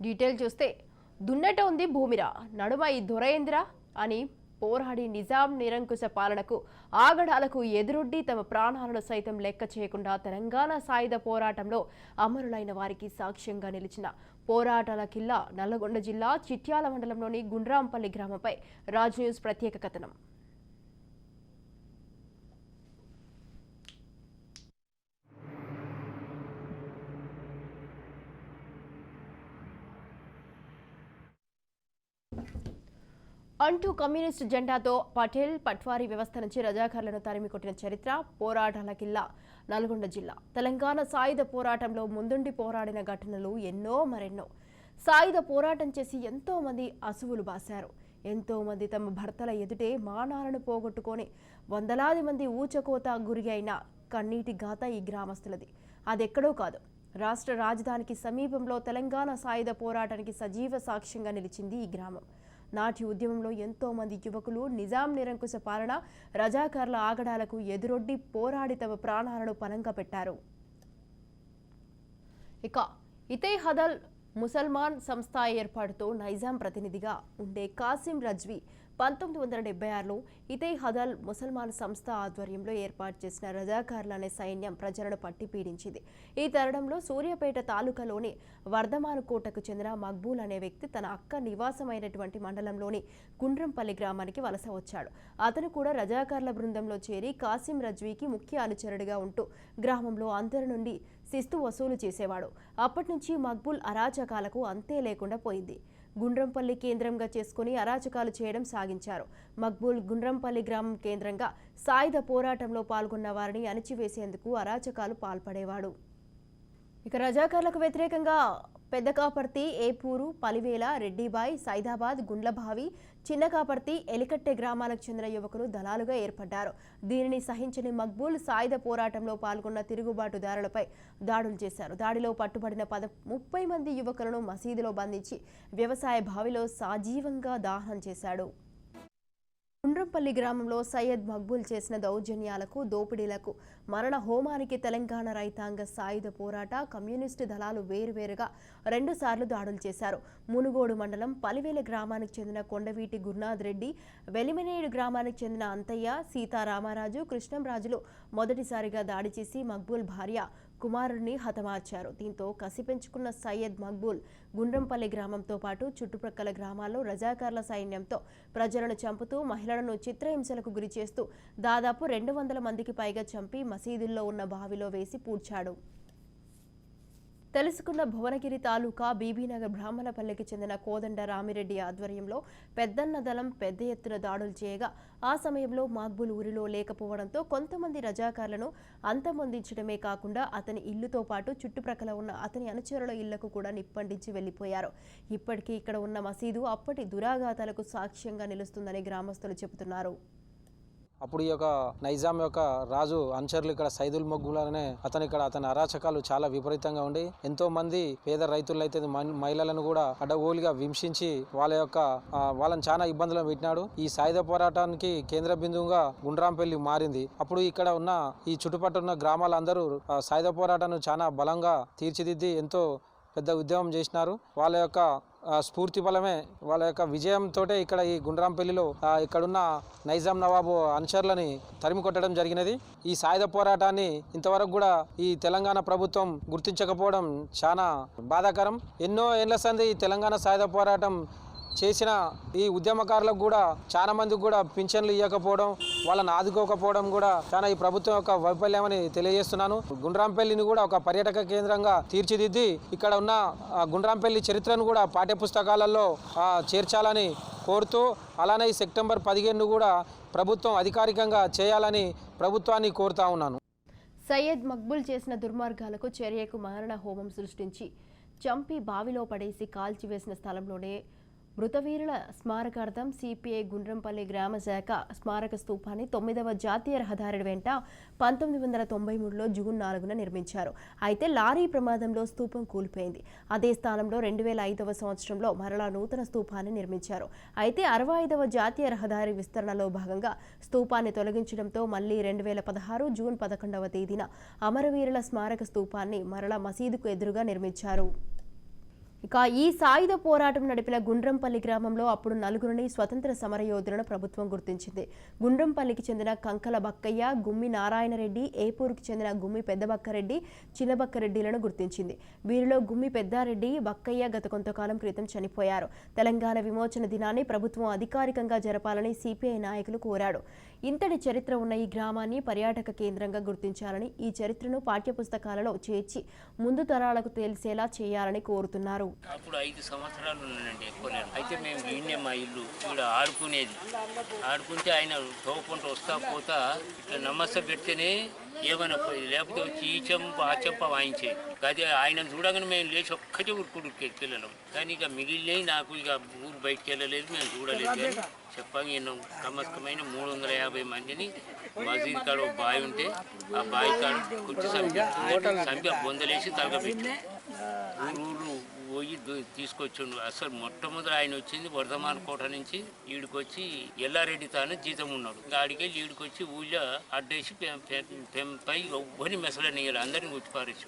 Detail చూస్తే దున్నట ఉంది భూమిరా నడుమ ఈ దొరయేంద్ర అని పోరాడి నిజాం నిరంకుశ పాలనకు ఆగడాలకు ఎదురొడ్డి తమ ప్రాణాలను సైతం లెక్క చేయకుండా తెలంగాణ సాయుధ పోరాటంలో అమరులైన వారికి సాక్ష్యంగా నిలిచిన పోరాటాల కిల్లా నల్లగొండ జిల్లా చిట్యాల మండలంలోని గుండ్రాంపల్లి గ్రామంపై రాజ్ న్యూస్ ప్రత్యేక కథనం. అంటూ కమ్యూనిస్టు జెండాతో పటేల్ పట్వారీ వ్యవస్థ నుంచి రజాకార్లను తరిమి కొట్టిన చరిత్ర పోరాటాల కిల్లా నల్గొండ జిల్లా. తెలంగాణ సాయుధ పోరాటంలో ముందుండి పోరాడిన ఘటనలు ఎన్నో మరెన్నో. సాయుధ పోరాటం చేసి ఎంతో మంది అసువులు బాశారు. ఎంతో మంది తమ భర్తల ఎదుటే మానాలను పోగొట్టుకొని వందలాది మంది ఊచకోత గురి అయిన కన్నీటి గాథ ఈ గ్రామస్తులది. అదెక్కడో కాదు. రాష్ట్ర రాజధానికి సమీపంలో తెలంగాణ సాయుధ పోరాటానికి సజీవ సాక్ష్యంగా నిలిచింది ఈ గ్రామం. నాటి ఉద్యమంలో ఎంతో మంది యువకులు నిజాం నిరంకుశ పాలన రజాకర్ల ఆగడాలకు ఎదురొడ్డి పోరాడి తమ ప్రాణాలను పనంగా పెట్టారు. ఇక ఇతే హదల్ ముసల్మాన్ సంస్థ ఏర్పాటుతో నైజాం ప్రతినిధిగా ఉండే కాసిం రజ్వీ పంతొమ్మిది వందల డెబ్బై ఆరులో ఇతే హదల్ ముసల్మాన్ సంస్థ ఆధ్వర్యంలో ఏర్పాటు చేసిన రజాకార్లు అనే సైన్యం ప్రజలను పట్టి పీడించింది. ఈ తరుణంలో సూర్యాపేట తాలూకాలోని వర్ధమాన్ కోటకు చెందిన మక్బూల్ అనే వ్యక్తి తన అక్క నివాసమైనటువంటి మండలంలోని గుండ్రంపల్లి గ్రామానికి వలస వచ్చాడు. అతను కూడా రజాకార్ల బృందంలో చేరి కాసిం రజ్వీకి ముఖ్య అనుచరుడిగా ఉంటూ గ్రామంలో అందరి నుండి శిస్తు వసూలు చేసేవాడు. అప్పటి నుంచి మక్బూల్ అరాచకాలకు అంతే లేకుండా పోయింది. గుండ్రంపల్లి కేంద్రంగా చేసుకుని అరాచకాలు చేయడం సాగించారు. మక్బూల్ గుండ్రంపల్లి గ్రామం కేంద్రంగా సాయుధ పోరాటంలో పాల్గొన్న వారిని అణిచివేసేందుకు అరాచకాలు పాల్పడేవాడు. ఇక రజాకార్లకు వ్యతిరేకంగా పెద్దకాపర్తి ఏపూరు పలివేల రెడ్డిబాయ్ సైదాబాద్ చిన్నకాపర్తి ఎలికట్టె గ్రామాలకు చెందిన యువకులు దళాలుగా ఏర్పడ్డారు. దీనిని సహించని మక్బూల్ సాయుధ పోరాటంలో పాల్గొన్న తిరుగుబాటుదారులపై దాడులు చేశారు. దాడిలో పట్టుబడిన పద ముప్పై మంది యువకులను మసీదులో బంధించి వ్యవసాయ బావిలో సజీవంగా దాహనం చేశాడు. గుండ్రంపల్లి గ్రామంలో సయ్యద్ మక్బూల్ చేసిన దౌర్జన్యాలకు దోపిడీలకు మరణ హోమానికి తెలంగాణ రైతాంగ సాయుధ పోరాట కమ్యూనిస్టు దళాలు వేరువేరుగా రెండుసార్లు దాడులు చేశారు. మునుగోడు మండలం పలివేల గ్రామానికి చెందిన కొండవీటి గురునాథ్ రెడ్డి వెలిమినేడు గ్రామానికి చెందిన అంతయ్య సీతారామరాజు కృష్ణంరాజులు మొదటిసారిగా దాడి చేసి మక్బూల్ భార్య కుమారుడిని హతమార్చారు. దీంతో కసి పెంచుకున్న సయ్యద్ మక్బూల్ గుండ్రంపల్లి గ్రామంతో పాటు చుట్టుప్రక్కల గ్రామాల్లో రజాకార్ల సైన్యంతో ప్రజలను చంపుతూ మహిళలను చిత్రహింసలకు గురి చేస్తూ దాదాపు రెండు వందల మందికి పైగా చంపి మసీదుల్లో ఉన్న బావిలో వేసి పూడ్చాడు. తెలుసుకున్న భువనగిరి తాలూకా బీబీనగర్ బ్రాహ్మణపల్లికి చెందిన కోదండ రామిరెడ్డి ఆధ్వర్యంలో పెద్దన్న దళం పెద్ద ఎత్తున దాడులు చేయగా ఆ సమయంలో మాక్బుల్ ఊరిలో లేకపోవడంతో కొంతమంది రజాకారులను అంతమొందించడమే కాకుండా అతని ఇల్లుతో పాటు చుట్టుప్రక్కల ఉన్న అతని అనుచరుల ఇళ్ళకు కూడా నిప్పండించి వెళ్ళిపోయారు ఇప్పటికీ ఇక్కడ ఉన్న మసీదు అప్పటి దురాఘాతాలకు సాక్ష్యంగా నిలుస్తుందని గ్రామస్తులు చెబుతున్నారు. అప్పుడు ఈ యొక్క నైజాం యొక్క రాజు అనుచరులు ఇక్కడ సైదుల్ మొగ్గులనే అనే అతను ఇక్కడ అతని అరాచకాలు చాలా విపరీతంగా ఉండి ఎంతో మంది పేద రైతులు అయితే మహిళలను కూడా అడగోలుగా హింసించి వాళ్ళ యొక్క వాళ్ళని చాలా ఇబ్బందులు పెట్టినాడు. ఈ సాయుధ పోరాటానికి కేంద్ర బిందువుగా గుండ్రాంపల్లి మారింది. అప్పుడు ఇక్కడ ఉన్న ఈ చుట్టుపక్కల ఉన్న గ్రామాలందరూ సాయుధ పోరాటాన్ని చాలా బలంగా తీర్చిదిద్ది ఎంతో పెద్ద ఉద్యమం చేసినారు. వాళ్ళ యొక్క స్ఫూర్తి బలమే వాళ్ళ యొక్క విజయంతో ఇక్కడ ఈ గుండ్రాంపల్లిలో ఇక్కడున్న నైజాం నవాబు అనుచరులని తరిమి కొట్టడం జరిగినది. ఈ సాయుధ పోరాటాన్ని ఇంతవరకు కూడా ఈ తెలంగాణ ప్రభుత్వం గుర్తించకపోవడం చాలా బాధాకరం. ఎన్నో ఏళ్ళ సంది ఈ తెలంగాణ సాయుధ పోరాటం చేసిన ఈ ఉద్యమకారులకు కూడా చాలా మందికి కూడా పింఛన్లు ఇవ్వకపోవడం వాళ్ళని ఆదుకోకపోవడం కూడా చాలా ఈ ప్రభుత్వం యొక్క వైఫల్యమని తెలియజేస్తున్నాను. గుండ్రాంపల్లిని కూడా ఒక పర్యాటక కేంద్రంగా తీర్చిదిద్ది ఇక్కడ ఉన్న గుండ్రాంపల్లి చరిత్రను కూడా పాఠ్య పుస్తకాలలో చేర్చాలని కోరుతూ అలానే ఈ సెప్టెంబర్ పదిహేను కూడా ప్రభుత్వం అధికారికంగా చేయాలని ప్రభుత్వాన్ని కోరుతా ఉన్నాను. సయ్యద్ మక్బుల్ చేసిన దుర్మార్గాలకు చర్యకు మరణ హోమం సృష్టించి చంపి బావిలో పడేసి కాల్చివేసిన స్థలంలోనే మృతవీరుల స్మారకార్థం సిపిఐ గుండ్రంపల్లి గ్రామ శాఖ స్మారక స్తూపాన్ని తొమ్మిదవ జాతీయ రహదారి వెంట పంతొమ్మిది వందల తొంభై మూడులో జూన్ నాలుగున నిర్మించారు. అయితే లారీ ప్రమాదంలో స్తూపం కూలిపోయింది. అదే స్థానంలో రెండు వేల ఐదవ సంవత్సరంలో మరలా నూతన స్తూపాన్ని నిర్మించారు. అయితే అరవై ఐదవ జాతీయ రహదారి విస్తరణలో భాగంగా స్తూపాన్ని తొలగించడంతో మళ్ళీ రెండు వేల పదహారు జూన్ పదకొండవ తేదీన అమరవీరుల స్మారక స్తూపాన్ని మరలా మసీదుకు ఎదురుగా నిర్మించారు. ఇక ఈ సాయుధ పోరాటం నడిపిన గుండ్రంపల్లి గ్రామంలో అప్పుడు నలుగురిని స్వతంత్ర సమరయోధులను ప్రభుత్వం గుర్తించింది. గుండ్రంపల్లికి చెందిన కంకల బక్కయ్య గుమ్మి నారాయణరెడ్డి ఏపూరుకి చెందిన గుమ్మి పెద్దబక్కరెడ్డి చిన్నబక్కరెడ్డిలను గుర్తించింది. వీరిలో గుమ్మి పెద్దారెడ్డి బక్కయ్య గత కొంతకాలం క్రితం చనిపోయారు. తెలంగాణ విమోచన దినాన్ని ప్రభుత్వం అధికారికంగా జరపాలని సిపిఐ నాయకులు కోరాడు ఇంతటి చరిత్ర ఉన్న ఈ గ్రామాన్ని పర్యాటక కేంద్రంగా గుర్తించాలని ఈ చరిత్రను పాఠ్యపుస్తకాలలో చేర్చి ముందు తరాలకు తెలిసేలా చేయాలని కోరుతున్నారు. అప్పుడు ఐదు సంవత్సరాలు ఉన్నానండి ఎక్కువ అయితే మేము ఈయనే మా ఇల్లు ఇక్కడ ఆడుకునేది. ఆడుకుంటే ఆయన తోపుకుంటూ వస్తా పోతా ఇట్లా నమస్తే పెడితేనే ఏమైనా లేకపోతే వచ్చి ఈ చెంప ఆ చెంప వాయించే. అదే ఆయన చూడగానే మేము లేచి ఒక్కటే ఉరుకుడు వెళ్ళలేం కానీ ఇక మిగిలినవి నాకు ఇక ఊరు బయటికి వెళ్ళలేదు మేము చూడలేదు. కానీ నేను ఎన్నో కమస్కమైన మూడు వందల యాభై మందిని మసీద్ కాడ ఒక బావి ఉంటే ఆ బావి కాడ కుర్చీ సంఖ్య సంఖ్య బొందలేసి తలగబెట్టి ఊరు పోయి తీసుకొచ్చిండు. అసలు మొట్టమొదటి ఆయన వచ్చింది వర్ధమాన కోట నుంచి ఈడికొచ్చి ఎల్లారెడ్డి తాను జీతం ఉన్నాడు. ఇంకా ఆడికి వెళ్ళి ఈడికొచ్చి ఊళ్ళో అడ్డేసి పెం- ఎవ్వరిని మెసలనియాలి. అందరిని గుర్తుపారేసి